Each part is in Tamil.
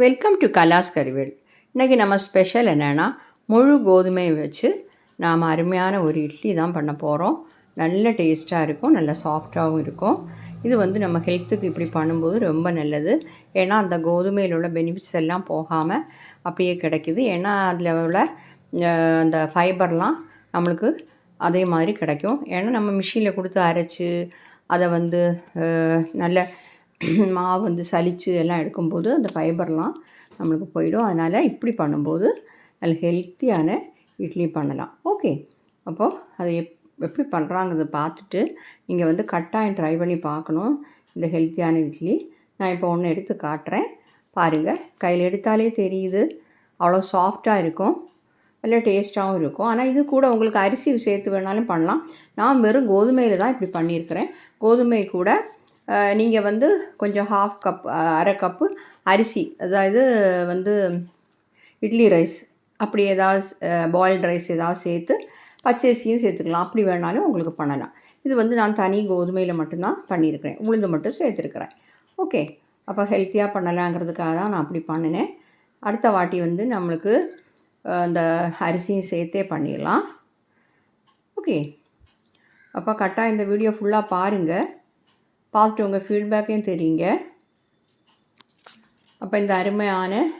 வெல்கம் டு கலாஸ் கறிவேல் இன்றைக்கி நம்ம ஸ்பெஷல் என்னென்னா முழு கோதுமையை வச்சு நாம் அருமையான ஒரு இட்லி தான் பண்ண போகிறோம் நல்ல டேஸ்ட்டாக இருக்கும் நல்ல சாஃப்டாகவும் இருக்கும். இது வந்து நம்ம ஹெல்த்துக்கு இப்படி பண்ணும்போது ரொம்ப நல்லது. ஏன்னா அந்த கோதுமையில் உள்ள பெனிஃபிட்ஸ் எல்லாம் போகாமல் அப்படியே கிடைக்குது. ஏன்னா அதில் உள்ள அந்த ஃபைபர்லாம் நம்மளுக்கு அதே மாதிரி கிடைக்கும். ஏன்னா நம்ம மிஷினில் கொடுத்து அரைச்சி அதை வந்து நல்ல மாவு வந்து சலித்து எல்லாம் எடுக்கும்போது அந்த ஃபைபர்லாம் நம்மளுக்கு போயிடும். அதனால் இப்படி பண்ணும்போது நல்ல ஹெல்த்தியான இட்லி பண்ணலாம். ஓகே அப்போது அதை எப் எப்படி பண்ணுறாங்கிறத பார்த்துட்டு நீங்கள் வந்து கட்டாயம் ட்ரை பண்ணி பார்க்கணும். இந்த ஹெல்த்தியான இட்லி. நான் இப்போ ஒன்று எடுத்து காட்டுறேன். பாருங்கள் கையில் எடுத்தாலே தெரியுது. அவ்வளோ சாஃப்டாக இருக்கும். நல்ல டேஸ்ட்டாகவும் இருக்கும். ஆனால் இது கூட உங்களுக்கு அரிசி சேர்த்து வேணாலும் பண்ணலாம். நான் வெறும் கோதுமையில் தான் இப்படி பண்ணியிருக்கிறேன். கோதுமை கூட நீங்கள் வந்து கொஞ்சம் ஹாஃப் கப் அரை கப்பு அரிசி அதாவது வந்து இட்லி ரைஸ் அப்படி ஏதாவது பாயில்டு ரைஸ் ஏதாவது சேர்த்து பச்சரிசியும் சேர்த்துக்கலாம். அப்படி வேணாலும் உங்களுக்கு பண்ணலாம். இது வந்து நான் தனி கோதுமையில் மட்டும்தான் பண்ணியிருக்கிறேன். உளுந்து மட்டும் சேர்த்துருக்குறேன். ஓகே அப்போ ஹெல்த்தியாக பண்ணலாங்கிறதுக்காக தான் நான் அப்படி பண்ணினேன். அடுத்த வாட்டி வந்து நம்மளுக்கு அந்த அரிசியும் சேர்த்தே பண்ணிடலாம். ஓகே அப்போ கரெக்டாக இந்த வீடியோ ஃபுல்லாக பாருங்கள் பார்த்துட்டு உங்கள் ஃபீட்பேக்கையும் தெரியுங்க. அப்போ இந்த அருமையான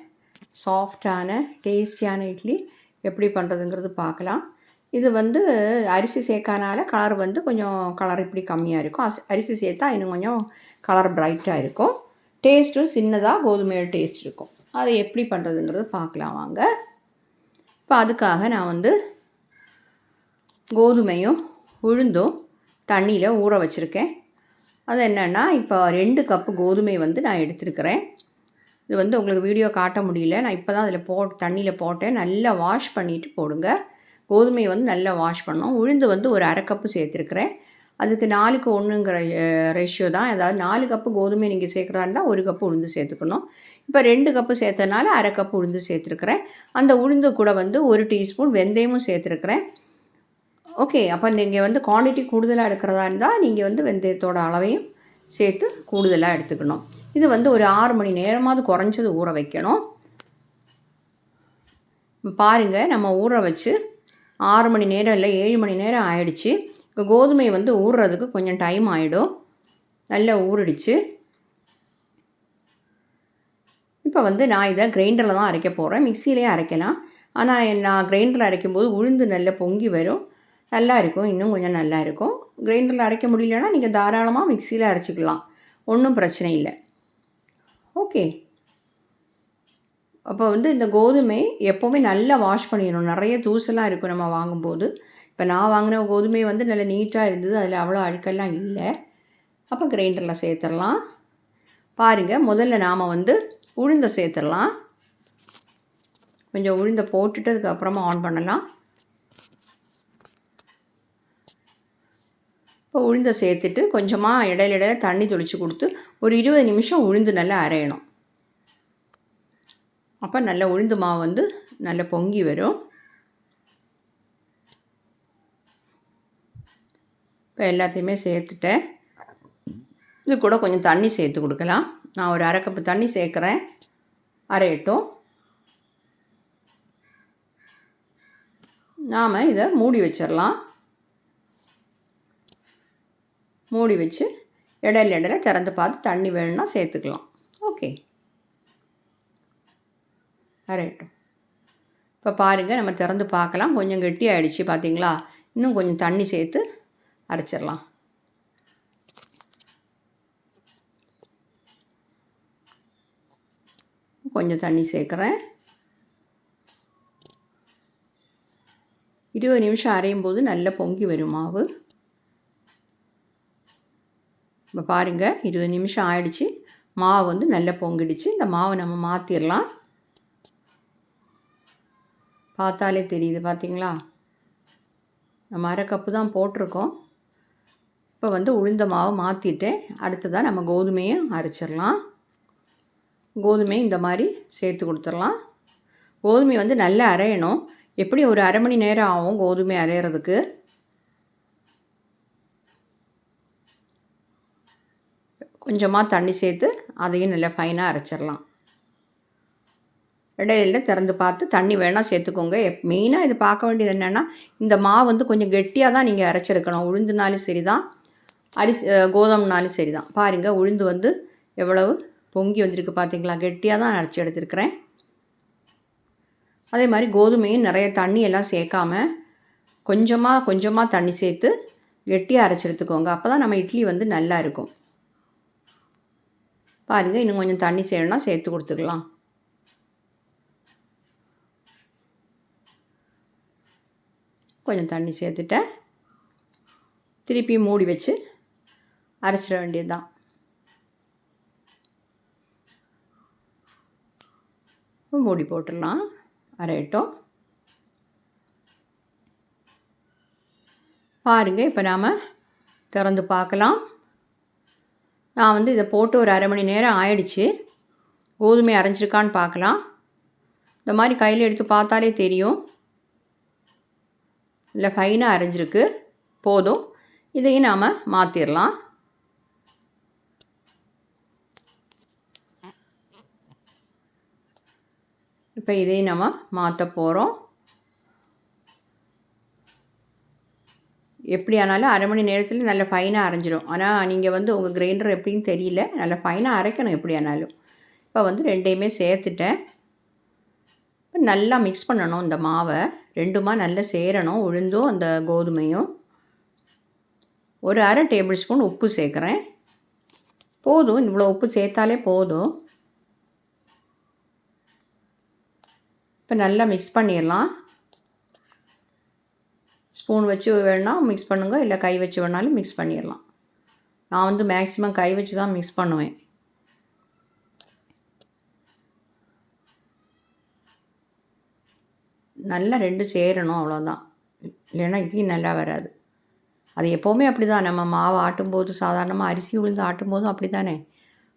சாஃப்டான டேஸ்டியான இட்லி எப்படி பண்ணுறதுங்கிறது பார்க்கலாம். இது வந்து அரிசி சேர்க்கானால கலர் வந்து கொஞ்சம் கலர் இப்படி கம்மியாக இருக்கும். அஸ்- அரிசி சேர்த்தா இன்னும் கொஞ்சம் கலர் ப்ரைட்டாக இருக்கும். டேஸ்ட்டும் சின்னதாக கோதுமையோட டேஸ்ட் இருக்கும். அதை எப்படி பண்ணுறதுங்கிறது பார்க்கலாம் வாங்க. இப்போ அதுக்காக நான் வந்து கோதுமையும் உளுந்தும் தண்ணியில் ஊற வச்சுருக்கேன். அது என்னென்னா இப்போ ரெண்டு கப்பு கோதுமை வந்து நான் எடுத்துருக்கிறேன். இது வந்து உங்களுக்கு வீடியோ காட்ட முடியல. நான் இப்போ தான் அதில் போ தண்ணியில் போட்டேன். நல்லா வாஷ் பண்ணிவிட்டு போடுங்க. கோதுமையை வந்து நல்லா வாஷ் பண்ணோம் உளுந்து வந்து ஒரு அரை கப்பு சேர்த்துருக்கிறேன். அதுக்கு நாலுக்கு ஒன்றுங்கிற ரேஷியோ தான். அதாவது நாலு கப்பு கோதுமை நீங்கள் சேர்க்குறா இருந்தால் ஒரு கப்பு உளுந்து சேர்த்துக்கணும். இப்போ ரெண்டு கப்பு சேர்த்தனால அரை கப்பு உளுந்து சேர்த்துருக்குறேன். அந்த உளுந்து கூட வந்து ஒரு டீஸ்பூன் வெந்தயமும் சேர்த்துருக்குறேன். ஓகே அப்போ நீங்கள் வந்து குவாண்டிட்டி கூடுதலாக எடுக்கிறதா இருந்தால் நீங்கள் வந்து வெந்தயத்தோட அளவையும் சேர்த்து கூடுதலாக எடுத்துக்கணும். இது வந்து ஒரு ஆறு மணி நேரமாவது குறைஞ்சது ஊற வைக்கணும். பாருங்கள் நம்ம ஊற வச்சு ஆறு மணி நேரம் இல்லை ஏழு மணி நேரம் ஆயிடுச்சு. இப்போ கோதுமை வந்து ஊறுறதுக்கு கொஞ்சம் டைம் ஆகிடும் நல்லா ஊறிடுச்சு. இப்போ வந்து நான் இதை கிரைண்டரில் தான் அரைக்க போகிறேன் மிக்சியிலே அரைக்கலாம். ஆனால் நான் கிரைண்டரில் அரைக்கும்போது உளுந்து நல்லா பொங்கி வரும். நல்லா இருக்கும் இன்னும் கொஞ்சம் நல்லா இருக்கும் கிரைண்டரில் அரைக்க முடியலன்னா நீங்கள் தாராளமாக மிக்சியில் அரைச்சிக்கலாம். ஒன்றும் பிரச்சனை இல்லை. ஓகே. அப்போ வந்து இந்த கோதுமை எப்போவுமே நல்லா வாஷ் பண்ணிடணும். நிறைய தூசெல்லாம் இருக்கும் நம்ம வாங்கும்போது. இப்போ நான் வாங்கின கோதுமை வந்து நல்லா நீட்டாக இருந்தது. அதில் அவ்வளோ அழுக்கெல்லாம் இல்லை. அப்போ கிரைண்டரில் சேர்த்துடலாம். பாருங்கள் முதல்ல நாம் வந்து உளுந்தை சேர்த்துடலாம். கொஞ்சம் உளுந்தை போட்டுட்டு அதுக்கப்புறமா ஆன் பண்ணலாம். இப்போ உளுந்தை சேர்த்துட்டு கொஞ்சமாக இடையில இடையில தண்ணி தெளித்து கொடுத்து ஒரு இருபது நிமிஷம் உளுந்து நல்லா அரையணும். அப்போ நல்ல உளுந்து மாவு வந்து நல்லா பொங்கி வரும். இப்போ எல்லாத்தையுமே சேர்த்துட்டேன். இது கூட கொஞ்சம் தண்ணி சேர்த்து கொடுக்கலாம். நான் ஒரு அரை கப்பு தண்ணி சேர்க்குறேன். அரையட்டும். நாம் இதை மூடி வச்சிடலாம் மூடி வச்சு இடையில இடையில திறந்து பார்த்து தண்ணி வேணும்னா சேர்த்துக்கலாம். ஓகே அரையட்டும் இப்போ பாருங்கள் நம்ம திறந்து பார்க்கலாம். கொஞ்சம் கெட்டி ஆகிடுச்சு பார்த்தீங்களா இன்னும் கொஞ்சம் தண்ணி சேர்த்து அரைச்சிடலாம். கொஞ்சம் தண்ணி சேர்க்குறேன். இருபது நிமிஷம் அரையும் போது நல்லா பொங்கி வரும் மாவு. இப்போ பாருங்கள் இருபது நிமிஷம் ஆயிடுச்சு. மாவு வந்து நல்லா பொங்கிடுச்சு. இந்த மாவை நம்ம மாற்றிடலாம் பார்த்தாலே தெரியுது பார்த்தீங்களா நம்ம அரை கப்பு தான் போட்டிருக்கோம். இப்போ வந்து உளுந்த மாவு மாற்றிட்டேன் அடுத்ததாக நம்ம கோதுமையும் அரைச்சிடலாம். கோதுமையும் இந்த மாதிரி சேர்த்து கொடுத்துடலாம். கோதுமை வந்து நல்லா அரையணும். எப்படி ஒரு அரை மணி நேரம் ஆகும் கோதுமை அரைகிறதுக்கு கொஞ்சமாக தண்ணி சேர்த்து அதையும் நல்லா ஃபைனாக அரைச்சிடலாம். இடையில திறந்து பார்த்து தண்ணி வேணால் சேர்த்துக்கோங்க. எப் மெயினாக இது பார்க்க வேண்டியது என்னென்னா இந்த மாவு வந்து கொஞ்சம் கெட்டியாக தான் நீங்கள் அரைச்செடுக்கணும் உளுந்துனாலும் சரி தான் அரிசி கோதுமைனாலும் சரி தான் பாருங்கள் உளுந்து வந்து எவ்வளவு பொங்கி வந்திருக்கு பார்த்தீங்களா கெட்டியாக தான் அரைச்சி எடுத்துருக்கிறேன். அதே மாதிரி கோதுமையும் நிறைய தண்ணி எல்லாம் சேர்க்காம கொஞ்சமாக கொஞ்சமாக தண்ணி சேர்த்து கெட்டியாக அரைச்சி எடுத்துக்கோங்க. அப்போ தான் நம்ம இட்லி வந்து நல்லா இருக்கும். பாருங்கள் இன்னும் கொஞ்சம் தண்ணி செய்யணும்னா சேர்த்து கொடுத்துக்கலாம். கொஞ்சம் தண்ணி சேர்த்துட்டேன். திருப்பி மூடி வச்சு அரைச்சிட வேண்டியது தான் மூடி போட்டுடலாம். அரையட்டும். பாருங்கள் இப்போ நாம் திறந்து பார்க்கலாம். நான் வந்து இதை போட்டு ஒரு அரை மணி நேரம் ஆயிடுச்சு. கோதுமை அரைஞ்சிருக்கான்னு பார்க்கலாம். இந்த மாதிரி கையில் எடுத்து பார்த்தாலே தெரியும். இல்லை ஃபைனாக அரைஞ்சிருக்கு. போதும். இதையும் நாம் மாற்றிடலாம் இப்போ இதையும் நம்ம மாற்ற போகிறோம் எப்படி ஆனாலும் அரை மணி நேரத்தில் நல்ல ஃபைனாக அரைஞ்சிடும் ஆனால் நீங்கள் வந்து உங்கள் கிரைண்டர் எப்படின்னு தெரியல. நல்ல ஃபைனாக அரைக்கணும் எப்படி ஆனாலும் இப்போ வந்து ரெண்டையுமே சேர்த்துட்டேன். இப்போ நல்லா மிக்ஸ் பண்ணணும் இந்த மாவை. ரெண்டுமா நல்லா சேரணும். உளுந்தும் அந்த கோதுமையும். ஒரு அரை டேபிள் ஸ்பூன் உப்பு சேர்க்குறேன். போதும். இவ்வளோ உப்பு சேர்த்தாலே போதும். இப்போ நல்லா மிக்ஸ் பண்ணிடலாம். ஸ்பூன் வச்சு வேணால் மிக்ஸ் பண்ணுங்கள் இல்லை கை வச்சு வேணாலும் மிக்ஸ் பண்ணிடலாம் நான் வந்து மேக்ஸிமம் கை வச்சு தான் மிக்ஸ் பண்ணுவேன். நல்லா ரெண்டு சேரணும் அவ்வளோதான் இல்லைன்னா இட்லி நல்லா வராது. அது எப்போவுமே அப்படி தான் நம்ம மாவு ஆட்டும்போது சாதாரணமாக அரிசி உளுந்து ஆட்டும்போதும் அப்படி தானே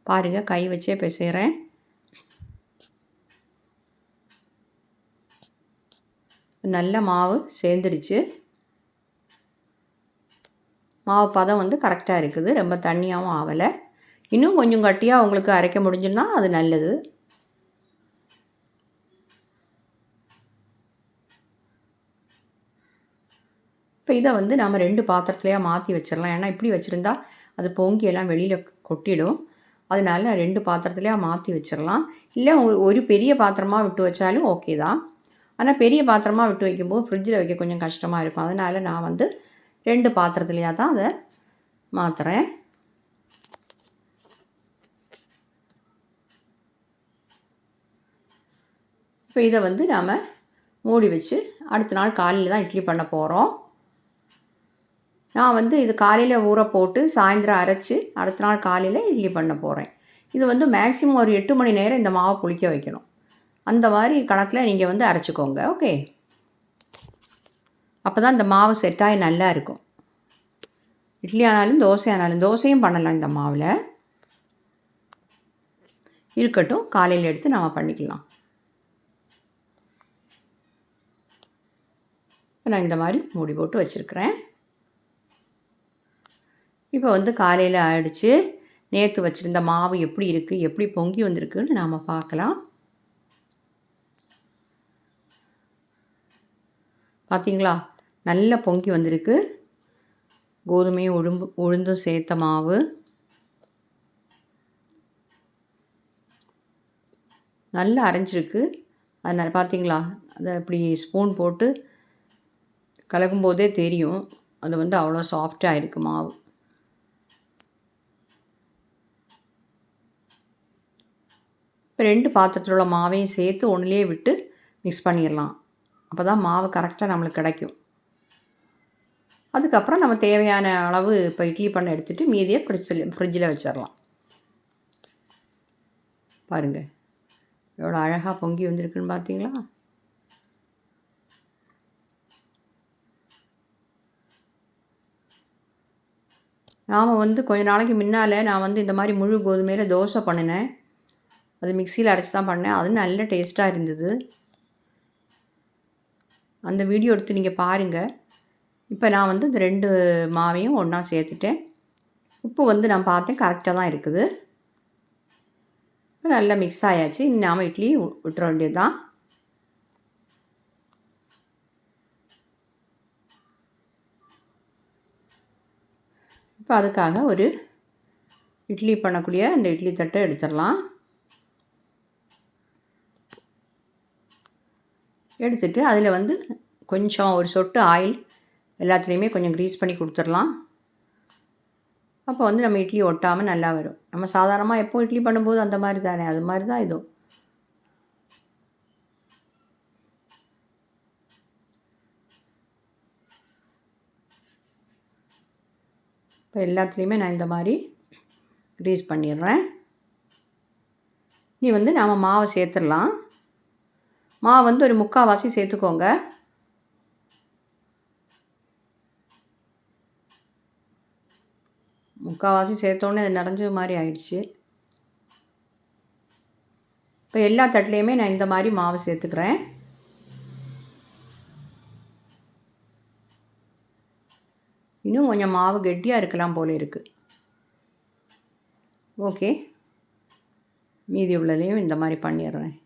பாருங்கள் கை வச்சே பிசைகிறேன் நல்ல மாவு சேர்ந்துடுச்சு மாவு பதம் வந்து கரெக்டாக இருக்குது. ரொம்ப தண்ணியாகவும் ஆகலை இன்னும் கொஞ்சம் கட்டியாக உங்களுக்கு அரைக்க முடிஞ்சுன்னா அது நல்லது. இப்போ இதை வந்து நம்ம ரெண்டு பாத்திரத்துலையாக மாற்றி வச்சிடலாம் ஏன்னா இப்படி வச்சுருந்தா அது பொங்கி எல்லாம் வெளியில் கொட்டிடும். அதனால ரெண்டு பாத்திரத்துலையாக மாற்றி வச்சிடலாம் இல்லை ஒரு பெரிய பாத்திரமாக விட்டு வச்சாலும் ஓகே தான். ஆனால் பெரிய பாத்திரமாக விட்டு வைக்கும்போது ஃப்ரிட்ஜில் வைக்க கொஞ்சம் கஷ்டமாக இருக்கும். அதனால் நான் வந்து ரெண்டு பாத்திரத்துலையாக தான் அதை மாற்றுறேன் இப்போ இதை வந்து நாம் மூடி வச்சு அடுத்த நாள் காலையில் தான் இட்லி பண்ண போகிறோம் நான் வந்து இது காலையில் ஊற போட்டு சாயந்தரம் அரைச்சி அடுத்த நாள் காலையில் இட்லி பண்ண போகிறேன் இது வந்து மேக்ஸிமம் ஒரு எட்டு மணி நேரம் இந்த மாவை புளிக்க வைக்கணும். அந்த மாதிரி கணக்கில் நீங்கள் வந்து அரைச்சிக்கோங்க. ஓகே? அப்போ தான் இந்த மாவு செட்டாகி நல்லா இருக்கும். இட்லி ஆனாலும் தோசை ஆனாலும் தோசையும் பண்ணலாம் இந்த மாவில். இருக்கட்டும் காலையில் எடுத்து நாம் பண்ணிக்கலாம். நான் இந்த மாதிரி மூடி போட்டு வச்சுருக்கிறேன். இப்போ வந்து காலையில் ஆயிடுச்சு. நேற்று வச்சுருந்த மாவு எப்படி இருக்குது எப்படி பொங்கி வந்திருக்குன்னு நாம் பார்க்கலாம். பார்த்தீங்களா நல்லா பொங்கி வந்திருக்கு. கோதுமையும் உழும்பு உளுந்தும் சேர்த்த மாவு. நல்லா அரைஞ்சிருக்கு. அதனால் பார்த்தீங்களா? அதை இப்படி ஸ்பூன் போட்டு கலக்கும்போதே தெரியும். அது வந்து அவ்வளோ சாஃப்டாக இருக்குது மாவு. இப்போ ரெண்டு பாத்திரத்தில் உள்ள மாவையும் சேர்த்து ஒன்றுலேயே விட்டு மிக்ஸ் பண்ணிடலாம். அப்போ தான் மாவு கரெக்டாக நம்மளுக்கு கிடைக்கும். அதுக்கப்புறம் நம்ம தேவையான அளவு இப்போ இட்லி பண்ணை எடுத்துகிட்டு மீதியை ஃப்ரிட்ஜில் ஃப்ரிட்ஜில் வச்சிடலாம் பாருங்கள் எவ்வளோ அழகாக பொங்கி வந்திருக்குன்னு பார்த்தீங்களா நாம் வந்து கொஞ்ச நாளைக்கு முன்னால் நான் வந்து இந்த மாதிரி முழு கோதுமையில் தோசை பண்ணினேன். அது மிக்சியில் அரைச்சி தான் பண்ணேன். அது நல்ல டேஸ்ட்டாக இருந்தது. அந்த வீடியோ எடுத்து நீங்கள் பாருங்கள் இப்போ நான் வந்து இந்த ரெண்டு மாவையும் ஒன்றா சேர்த்துட்டேன். உப்பு வந்து நான் பார்த்தேன் கரெக்டாக தான் இருக்குது. இப்போ நல்லா மிக்ஸ் ஆயாச்சு. இனி நாம் இட்லி விட்டுற வேண்டியது தான் இப்போ அதுக்காக ஒரு இட்லி பண்ணக்கூடிய அந்த இட்லி தட்டை எடுத்துடலாம். எடுத்துட்டு அதில் வந்து கொஞ்சம் ஒரு சொட்டு ஆயில் எல்லாத்துலேயுமே கொஞ்சம் க்ரீஸ் பண்ணி கொடுத்துடலாம். அப்போ வந்து நம்ம இட்லி ஒட்டாமல் நல்லா வரும். நம்ம சாதாரணமாக எப்போ இட்லி பண்ணும்போது அந்த மாதிரி தானே? அது மாதிரி தான் இதுவும். இப்போ எல்லாத்துலேயுமே நான் இந்த மாதிரி க்ரீஸ் பண்ணிடுறேன். நீ வந்து நாம் மாவை சேர்த்துடலாம். மாவு வந்து ஒரு முக்கால்வாசி சேர்த்துக்கோங்க. முக்கால்வாசி சேர்த்தோன்னே அது நிறைஞ்ச மாதிரி ஆயிடுச்சு. இப்போ எல்லா தட்டுலேயுமே நான் இந்த மாதிரி மாவு சேர்த்துக்கிறேன். இன்னும் கொஞ்சம் மாவு கெட்டியாக இருக்கலாம் போல இருக்குது ஓகே. மீதி உள்ளதையும் இந்த மாதிரி பண்ணிடுறேன்.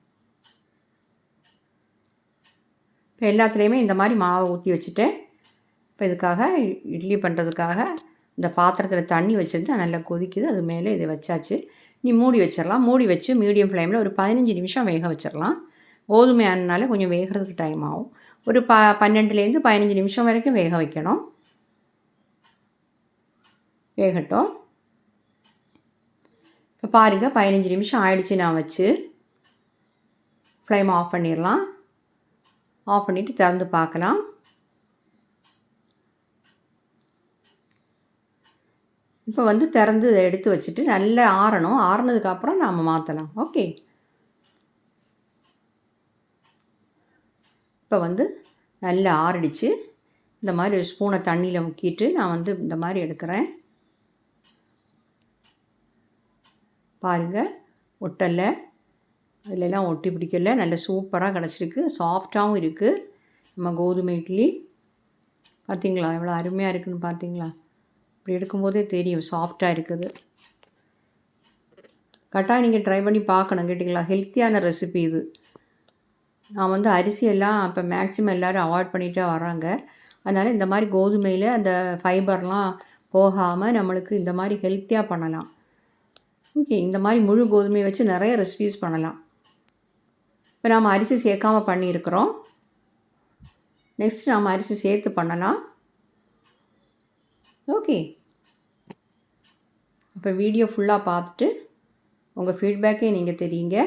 இப்போ எல்லாத்துலேயுமே இந்த மாதிரி மாவை ஊற்றி வச்சுட்டேன். இப்போ இதுக்காக இ- இட்லி பண்ணுறதுக்காக இந்த பாத்திரத்தில் தண்ணி வச்சுருந்து நல்லா கொதிக்குது. அது மேலே இதை வச்சாச்சு. நீ மூடி வச்சிடலாம் மூடி வச்சு மீடியம் ஃப்ளேமில் ஒரு பதினஞ்சு நிமிஷம் வேக வச்சிடலாம் கோதுமை ஆனால கொஞ்சம் வேகிறதுக்கு டைம் ஆகும். ஒரு ப பன்னெண்டுலேருந்து பதினஞ்சு நிமிஷம் வரைக்கும் வேக வைக்கணும். வேகட்டும். இப்போ பாருங்கள் பதினஞ்சு நிமிஷம் ஆயிடுச்சு நான் வச்சு. ஃப்ளேம் ஆஃப் பண்ணிடலாம் ஆஃப் பண்ணிவிட்டு திறந்து பார்க்கலாம். இப்போ வந்து திறந்து எடுத்து வச்சுட்டு நல்லா ஆறணும். ஆறுனதுக்கப்புறம் நாம் மாற்றலாம் ஓகே. இப்போ வந்து நல்லா ஆறிடுச்சு. இந்த மாதிரி ஒரு ஸ்பூனை தண்ணியில் முக்கிட்டு நான் வந்து இந்த மாதிரி எடுக்கிறேன். பாருங்கள் ஒட்டலை. அதிலெல்லாம் ஒட்டி பிடிக்கல. நல்ல சூப்பராக கிடச்சிருக்கு. சாஃப்டாகவும் இருக்குது நம்ம கோதுமை இட்லி. பார்த்தீங்களா? எவ்வளோ அருமையாக இருக்குன்னு பார்த்தீங்களா? இப்படி எடுக்கும்போதே தெரியும் சாஃப்டாக இருக்குது. கட்டாயம் நீங்கள் ட்ரை பண்ணி பார்க்கணும் கேட்டிங்களா? ஹெல்த்தியான ரெசிபி இது. நான் வந்து அரிசியெல்லாம் இப்போ மேக்ஸிமம் எல்லோரும் அவாய்ட் பண்ணிகிட்டே வராங்க அதனால் இந்த மாதிரி கோதுமையில் அந்த ஃபைபர்லாம் போகாமல் நம்மளுக்கு இந்த மாதிரி ஹெல்த்தியாக பண்ணலாம். ஓகே இந்த மாதிரி முழு கோதுமையை வச்சு நிறைய ரெசிபிஸ் பண்ணலாம். இப்போ நாம் அரிசி சேர்க்காமல் பண்ணியிருக்கிறோம். நெக்ஸ்ட் நாம் அரிசி சேர்த்து பண்ணலாம். ஓகே அப்போ வீடியோ ஃபுல்லாக பார்த்துட்டு உங்கள் ஃபீட்பேக்கே நீங்கள் தெரியுங்க.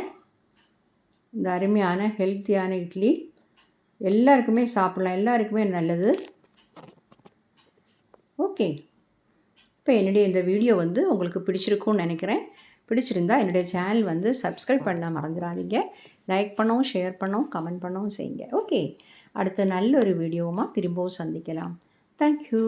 இந்த அருமையான ஹெல்த்தியான இட்லி. எல்லாருக்குமே சாப்பிட்லாம். எல்லாருக்குமே நல்லது. ஓகே இப்போ என்னுடைய இந்த வீடியோ வந்து உங்களுக்கு பிடிச்சிருக்கும்னு நினைக்கிறேன். பிடிச்சிருந்தா என்னுடைய சேனல் வந்து சப்ஸ்கிரைப் பண்ண மறந்துடாதீங்க. லைக் பண்ணவும் ஷேர் பண்ணவும் கமெண்ட் பண்ணவும் செய்யுங்க. ஓகே அடுத்த நல்ல ஒரு வீடியோவுமா திரும்பவும் சந்திக்கலாம். தேங்க்யூ